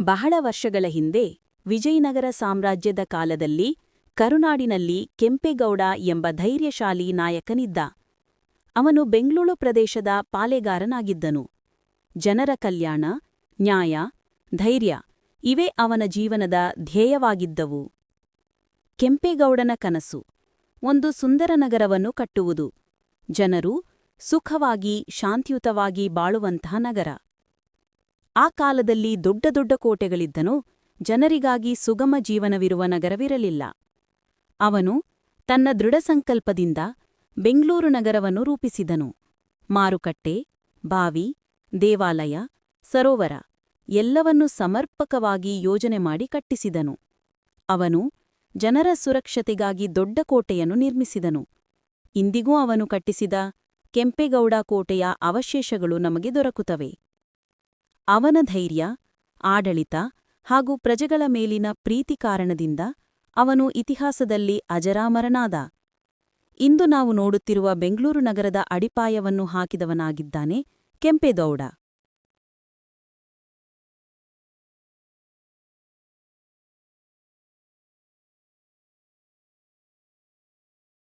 ಬಹಳ ವರ್ಷಗಳ ಹಿಂದೆ ವಿಜಯನಗರ ಸಾಮ್ರಾಜ್ಯದ ಕಾಲದಲ್ಲಿ ಕರುನಾಡಿನಲ್ಲಿ ಕೆಂಪೇಗೌಡ ಎಂಬ ಧೈರ್ಯಶಾಲಿ ನಾಯಕನಿದ್ದ. ಅವನು ಬೆಂಗಳೂರು ಪ್ರದೇಶದ ಪಾಲೆಗಾರನಾಗಿದ್ದನು. ಜನರ ಕಲ್ಯಾಣ, ನ್ಯಾಯ, ಧೈರ್ಯ ಇವೇ ಅವನ ಜೀವನದ ಧ್ಯೇಯವಾಗಿದ್ದವು. ಕೆಂಪೇಗೌಡನ ಕನಸು ಒಂದು ಸುಂದರ ನಗರವನ್ನು ಕಟ್ಟುವುದು. ಜನರು ಸುಖವಾಗಿ, ಶಾಂತಿಯುತವಾಗಿ ಬಾಳುವಂಥ ನಗರ. ಆ ಕಾಲದಲ್ಲಿ ದೊಡ್ಡ ದೊಡ್ಡ ಕೋಟೆಗಳಿದ್ದನು, ಜನರಿಗಾಗಿ ಸುಗಮ ಜೀವನವಿರುವ ನಗರವಿರಲಿಲ್ಲ. ಅವನು ತನ್ನ ದೃಢಸಂಕಲ್ಪದಿಂದ ಬೆಂಗಳೂರು ನಗರವನ್ನು ರೂಪಿಸಿದನು. ಮಾರುಕಟ್ಟೆ, ಬಾವಿ, ದೇವಾಲಯ, ಸರೋವರ ಎಲ್ಲವನ್ನೂ ಸಮರ್ಪಕವಾಗಿ ಯೋಜನೆ ಮಾಡಿ ಕಟ್ಟಿಸಿದನು. ಅವನು ಜನರ ಸುರಕ್ಷತೆಗಾಗಿ ದೊಡ್ಡ ಕೋಟೆಯನ್ನು ನಿರ್ಮಿಸಿದನು. ಇಂದಿಗೂ ಅವನು ಕಟ್ಟಿಸಿದ ಕೆಂಪೇಗೌಡ ಕೋಟೆಯ ಅವಶೇಷಗಳು ನಮಗೆ ದೊರಕುತ್ತವೆ. ಅವನ ಧೈರ್ಯ, ಆಡಳಿತ ಹಾಗೂ ಪ್ರಜೆಗಳ ಮೇಲಿನ ಪ್ರೀತಿ ಕಾರಣದಿಂದ ಅವನು ಇತಿಹಾಸದಲ್ಲಿ ಅಜರಾಮರನಾದ. ಇಂದು ನಾವು ನೋಡುತ್ತಿರುವ ಬೆಂಗಳೂರು ನಗರದ ಅಡಿಪಾಯವನ್ನು ಹಾಕಿದವನಾಗಿದ್ದಾನೆ ಕೆಂಪೇಗೌಡ.